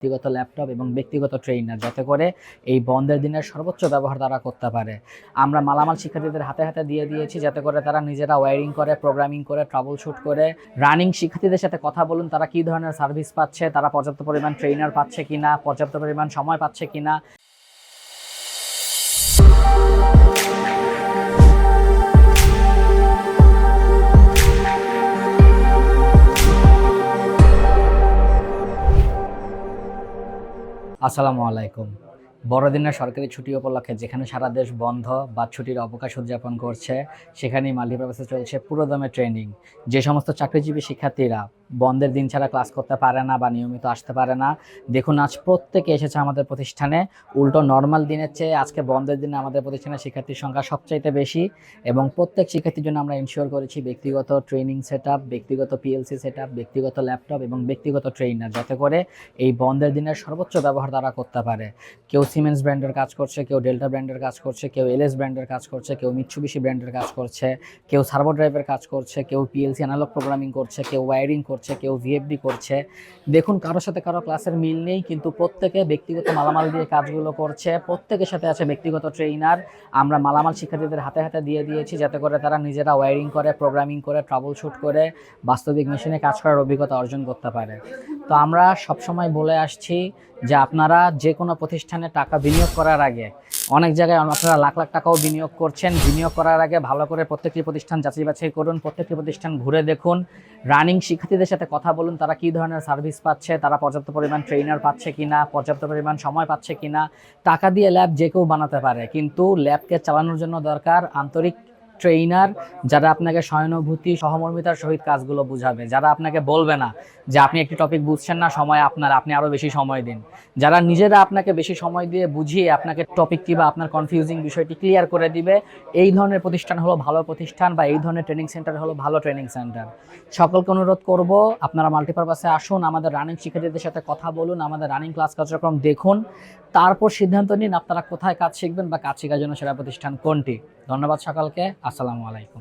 ব্যক্তিগত ল্যাপটপ এবং ব্যক্তিগত ট্রেইনার যাতে করে এই বন্ধের দিনের সর্বোচ্চ ব্যবহার তারা করতে পারে। আমরা মালামাল শিক্ষার্থীদের হাতে হাতে দিয়ে দিয়েছি, যাতে করে তারা নিজেরা ওয়ারিং করে প্রোগ্রামিং করে ট্রাবল শুট করে রানিং শিক্ষার্থীদের সাথে কথা বলুন, তারা কি ধরনের সার্ভিস পাচ্ছে, তারা পর্যাপ্ত পরিমাণ ট্রেনার পাচ্ছে কিনা, পর্যাপ্ত পরিমাণ সময় পাচ্ছে কিনা। আসসালামু আলাইকুম। বড়দিনের সরকারি ছুটি উপলক্ষে যেখানে সারা দেশ বন্ধ বা ছুটির অবকাশ উদযাপন করছে, সেখানেই মাল্টিপারপাসে চলছে পুরোদমে ট্রেনিং। যে সমস্ত চাকরিজীবী শিক্ষার্থীরা বন্ধের দিন ছাড়া ক্লাস করতে পারে না বা নিয়মিত আসতে পারে না। দেখুন, আজ প্রত্যেকে এসেছে আমাদের প্রতিষ্ঠানে। উল্টো নর্মাল দিনের চেয়ে আজকে বন্ধের দিনে আমাদের প্রতিষ্ঠানের শিক্ষার্থীর সংখ্যা সবচাইতে বেশি এবং প্রত্যেক শিক্ষার্থীর জন্য আমরা ইনশিওর করেছি ব্যক্তিগত ট্রেনিং সেট ব্যক্তিগত পিএলসি সেট ব্যক্তিগত ল্যাপটপ এবং ব্যক্তিগত ট্রেনার যাতে করে এই বন্ধের দিনের সর্বোচ্চ ব্যবহার তারা করতে পারে। কেউ সিমেন্স ব্র্যান্ডের কাজ করছে, কেউ ডেল্টা ব্র্যান্ডের কাজ করছে, কেউ এলএস ব্র্যান্ডের কাজ করছে, কেউ মিৎসুবিশি ব্র্যান্ডের কাজ করছে, কেউ সার্ভো ড্রাইভের কাজ করছে, কেউ পিএলসি অ্যানালগ প্রোগ্রামিং করছে, কেউ ওয়ারিং করছে। কেউ ভিএফডি করছে। দেখুন, কারোর সাথে কারও ক্লাসের মিল নেই, কিন্তু প্রত্যেকে ব্যক্তিগত মালামাল দিয়ে কাজগুলো করছে। প্রত্যেকের সাথে আছে ব্যক্তিগত ট্রেইনার আমরা মালামাল শিক্ষার্থীদের হাতে হাতে দিয়ে দিয়েছি, যাতে করে তারা নিজেরা ওয়ারিং করে প্রোগ্রামিং করে ট্রাবল শুট করে, বাস্তবিক মেশিনে কাজ করার অভিজ্ঞতা অর্জন করতে পারে। তো আমরা সবসময় বলে আসছি যে আপনারা যে কোনো প্রতিষ্ঠানে টাকা বিনিয়োগ করার আগে অনেক জায়গায় আপনারা লাখ লাখ টাকাও বিনিয়োগ করছেন। বিনিয়োগ করার আগে ভালো করে প্রত্যেকটি প্রতিষ্ঠান যাচাই বাছাই করুন, প্রত্যেকটি প্রতিষ্ঠান ঘুরে দেখুন। রানিং শিক্ষার্থীদের সাথে কথা বলুন, তারা কি ধরনের সার্ভিস পাচ্ছে, তারা পর্যাপ্ত পরিমাণ ট্রেনার পাচ্ছে কিনা, পর্যাপ্ত পরিমাণ সময় পাচ্ছে কিনা। টাকা দিয়ে ল্যাব যে কেউ বানাতে পারে, কিন্তু ল্যাবকে চালানোর জন্য দরকার আন্তরিক ট্রেইনার যারা আপনাকে সহানুভূতি, সহমর্মিতার সহিত কাজগুলো বুঝাবে। যারা আপনাকে বলবে না যে আপনি একটি টপিক বুঝছেন না, সময় আপনার, আপনি আরও বেশি সময় দিন। যারা নিজেরা আপনাকে বেশি সময় দিয়ে বুঝিয়ে আপনাকে টপিকটি বা আপনার কনফিউজিং বিষয়টি ক্লিয়ার করে দিবে, এই ধরনের প্রতিষ্ঠান হলো ভালো প্রতিষ্ঠান বা এই ধরনের ট্রেনিং সেন্টার হলো ভালো ট্রেনিং সেন্টার সকলকে অনুরোধ করব, আপনারা মাল্টিপারপাসে আসুন, আমাদের রানিং শিক্ষার্থীদের সাথে কথা বলুন, আমাদের রানিং ক্লাস কার্যক্রম দেখুন, তারপর সিদ্ধান্ত নিন আপনারা কোথায় কাজ শিখবেন বা কাজ শেখার জন্য সেরা প্রতিষ্ঠান কোনটি। ধন্যবাদ সকালকে। আসসালামু আলাইকুম।